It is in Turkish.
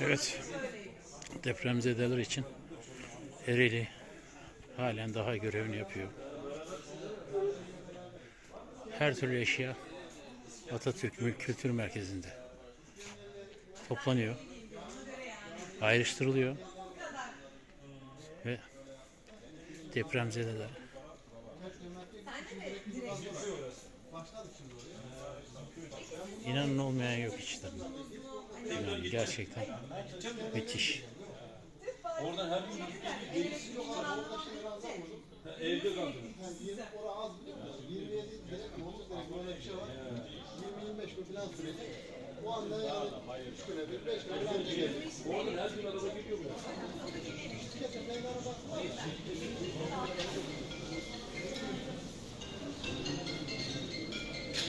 Evet. Depremzedeler için Ereğli halen daha görevini yapıyor. Her türlü eşya Atatürk Mülk Kültür Merkezi'nde toplanıyor. Ayrıştırılıyor. Ve depremzedeler İnanın olmayan yok içlerinde. Yani gerçekten müthiş. Oradan her gün evde kaldım. Orada az biliyor musun? 27 direkt 30 direkt böyle bir şey var. 20-25 gün falan sürecek. O anda yani 3 güne bir, 5 güne bir anca araba geliyor